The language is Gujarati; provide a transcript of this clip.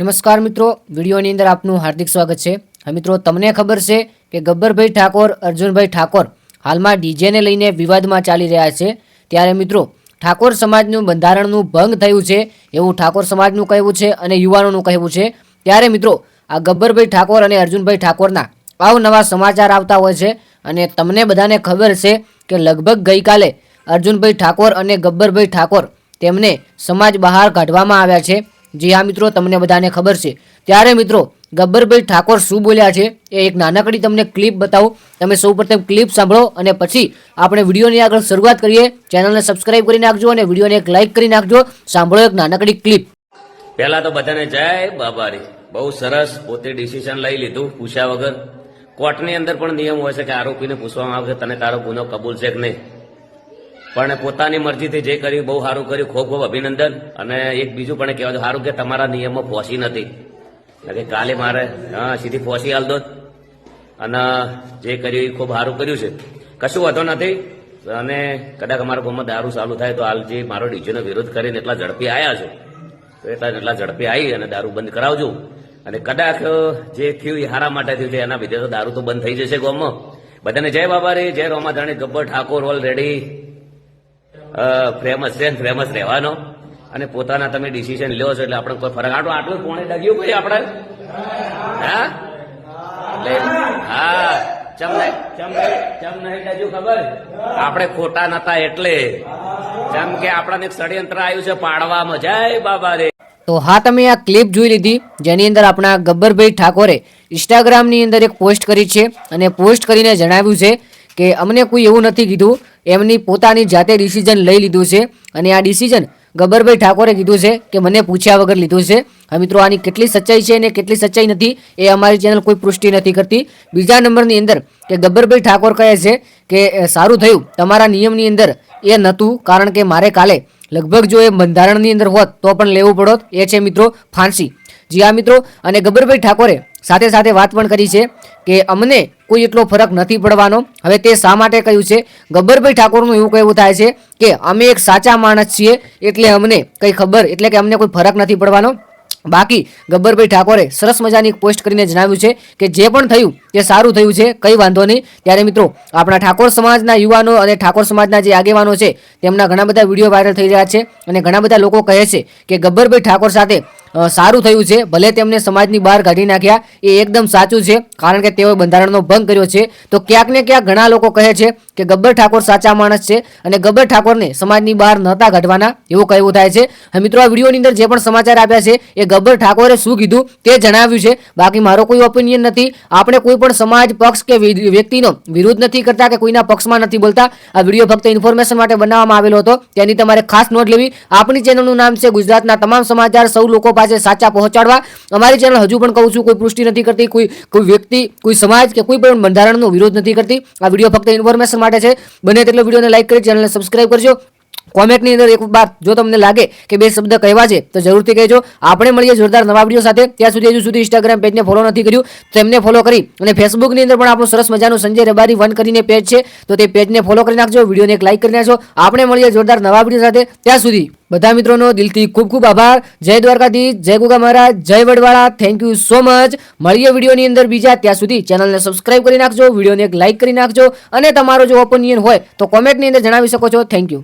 નમસ્કાર મિત્રો, વિડીયોની અંદર આપનું હાર્દિક સ્વાગત છે. હા મિત્રો, તમને ખબર છે કે ગબ્બરભાઈ ઠાકોર, અર્જુનભાઈ ઠાકોર હાલમાં ડીજેને લઈને વિવાદમાં ચાલી રહ્યા છે. ત્યારે મિત્રો, ઠાકોર સમાજનું બંધારણનું ભંગ થયું છે એવું ઠાકોર સમાજનું કહેવું છે અને યુવાનોનું કહેવું છે. ત્યારે મિત્રો, આ ગબ્બરભાઈ ઠાકોર અને અર્જુનભાઈ ઠાકોરના અવનવા સમાચાર આવતા હોય છે અને તમને બધાને ખબર છે કે લગભગ ગઈકાલે અર્જુનભાઈ ઠાકોર અને ગબ્બરભાઈ ઠાકોર તેમને સમાજ બહાર કાઢવામાં આવ્યા છે. જી હા મિત્રો, તમને બધાને ખબર છે. ત્યારે મિત્રો, ગબ્બરભાઈ ઠાકોર શું બોલ્યા છે એ એક નાનકડી તમને ક્લિપ બતાવું. તમે સૌપ્રથમ ક્લિપ સાંભળો અને પછી આપણે વિડીયોની આગળ શરૂઆત કરીએ. ચેનલને સબસ્ક્રાઇબ કરી નાખજો અને વિડીયોને એક લાઇક કરી નાખજો. સાંભળો એક નાનકડી ક્લિપ પહેલા તો બધાને જય બાબારી. બહુ સરસ પોતે ડિસિઝન લઈ લીધું પૂછ્યા વગર. કોર્ટની અંદર પણ નિયમ હોય છે કે આરોપીને પૂછવામાં આવે છે, તને તારો ગુનો કબૂલ છે કે નહીં? પણ પોતાની મરજીથી જે કર્યું, બહુ સારું કર્યું, ખૂબ ખૂબ અભિનંદન. અને એક બીજું પણ કહેવા દો સારું કે તમારા નિયમમાં પહોંચી નથી. કે કાલે મારે, હા, સીધી પહોંચી હાલ દો અને જે કર્યું એ ખૂબ સારું કર્યું છે. કશું વાંધો નથી. અને કદાચ અમારા ગામમાં દારૂ ચાલુ થાય તો હાલ જે મારો ડીજેનો વિરોધ કરીને એટલા ઝડપી આવ્યા છો. તો એટલા એટલા ઝડપી આવી અને દારૂ બંધ કરાવજો. અને કદાચ જે થયું એ હારા માટે થયું છે, એના લીધે તો દારૂ તો બંધ થઈ જશે ગામમાં. બધાને જય બાબા રે જય રોમાધાણી, ગબ્બર ઠાકોર, ઓલરેડી. ફેમસ છે ફેમસ રહેવાનો. અને પોતાના તમે ડિસિઝન લ્યો છો એટલે આપણે કોઈ ફરક. આટલું આટલું કોણે ડગ્યું કોઈ આપણે? હા? હા. ચમ નહીં? ચમ નહીં? ચમ નહીં ડગ્યું ખબર? આપણે ખોટા નતા એટલે. જેમ કે આપણાને ષડયંત્ર આવ્યું છે પાડવામાં. જય બાબા રે. તો હા, તમે આ ક્લિપ જોઈ લીધી, જેની અંદર આપણા ગબ્બરભાઈ ઠાકોરે ઇન્સ્ટાગ્રામની અંદર એક પોસ્ટ કરી છે અને પોસ્ટ કરીને જણાવ્યું છે કે અમને કોઈ એવું નથી કીધું એમની પોતાની જાતે ડિસિઝન લઈ લીધું છે. અને આ ડિસિઝન ગબ્બરભાઈ ઠાકોરે કીધું છે કે મને પૂછ્યા વગર લીધું છે. મિત્રો, આની કેટલી સચ્ચાઈ છે અને કેટલી સચ્ચાઈ નથી એ અમારી ચેનલ કોઈ પુષ્ટિ નથી કરતી. બીજા નંબરની અંદર કે ગબ્બરભાઈ ઠાકોર કહે છે કે સારું થયું. તમારા નિયમની અંદર એ નહોતું, કારણ કે મારે કાલે લગભગ જો એ બંધારણની અંદર હોત તો પણ લેવું પડોત. એ છે મિત્રો ફાંસી. જી હા મિત્રો, અને ગબ્બરભાઈ ઠાકોરે સાથે સાથે વાત પણ કરી છે. કે અમને કોઈ એટલો ફરક નથી પડવાનો. હવે તે શા માટે કહ્યું છે? ગબ્બરભાઈ ઠાકોરનું એવું કહેવું થાય છે કે અમે એક સાચા માણસ છીએ એટલે અમને કંઈ ખબર, એટલે કે અમને કોઈ ફરક નથી પડવાનો. બાકી ગબ્બરભાઈ ઠાકોરે સરસ મજાની પોસ્ટ કરીને જણાવ્યું છે કે જે પણ થયું, તે સારું થયું છે, કંઈ વાંધો નહીં. ત્યારે મિત્રો, આપણા ઠાકોર સમાજના યુવાનો અને ઠાકોર સમાજના જે આગેવાનો છે, તેમના ઘણા બધા વીડિયો વાયરલ થઈ રહ્યા છે અને ઘણા બધા લોકો કહે છે કે ગબ્બરભાઈ ઠાકોર સાથે સારું થયું છે. ભલે તેમને સમાજની બહાર કાઢી નાખ્યા, એ એકદમ સાચું છે. કારણ કે તેઓએ બંધારણનો ભંગ કર્યો છે. તો ક્યાંક ને ક્યાંક ઘણા લોકો કહે છે કે ગબ્બર ઠાકોર સાચા માણસ છે અને ગબ્બર ઠાકોરને સમાજની બહાર નહોતા કાઢવાના એવું કહેવું થાય છે. મિત્રો, આ વિડીયોની અંદર જે પણ સમાચાર આપ્યા છે, એ ગબ્બર ઠાકોરે શું કીધું તે જણાવ્યું છે. બાકી મારો કોઈ ઓપિનિયન નથી. આપણે કોઈ પણ સમાજ, પક્ષ કે વ્યક્તિનો વિરોધ નથી કરતા કે કોઈના પક્ષમાં નથી બોલતા. આ વીડિયો ફક્ત ઇન્ફોર્મેશન માટે બનાવવામાં આવેલો હતો. તેની તમારે ખાસ નોટ લેવી. આપણી ચેનલનું નામ છે ગુજરાતના તમામ સમાચાર સૌ લોકો પાસે સાચા પહોંચાડવા. અમારી ચેનલ હજુ પણ કહું છું, કોઈ પુષ્ટિ નથી કરતી, કોઈ કોઈ વ્યક્તિ, કોઈ સમાજ કે કોઈ પણ બંધારણનો વિરોધ નથી કરતી. આ વીડિયો ફક્ત ઇન્ફોર્મેશન માટે છે. બને તેટલો વિડીયોને લાઇક કરી ચેનલને સબસ્ક્રાઇબ કરજો. કોમેન્ટની અંદર એક બાર જો તમને લાગે કે બે શબ્દ કહેવા છે, તો જરૂરથી કહેજો. આપણે મળીએ જોરદાર નવા વીડિયો સાથે. ત્યાં સુધી હજુ સુધી ઇન્સ્ટાગ્રામ પેજને ફોલો નથી કર્યું તેમને ફોલો કરી અને ફેસબુકની અંદર પણ આપણું સરસ મજાનું સંજય રબારી વન કરીને પેજ છે, તો તે પેજને ફોલો કરી નાખજો, વિડીયોને એક લાઇક કરી નાખજો. આપણે મળીએ જોરદાર નવા વીડિયો સાથે. ત્યાં સુધી બધા મિત્રોનો દિલથી ખૂબ ખૂબ આભાર. જય દ્વારકાધીશ, જય ગુગા મહારાજ, જય Vadwala. Thank you so much મળીએ વિડીયોની અંદર બીજા. ત્યાં સુધી ચેનલને સબસ્ક્રાઇબ કરી નાખજો, વિડીયોને એક લાઇક કરી નાખજો. અને તમારો જો ઓપિનિયન હોય, તો કોમેન્ટની અંદર જણાવી શકો છો. Thank you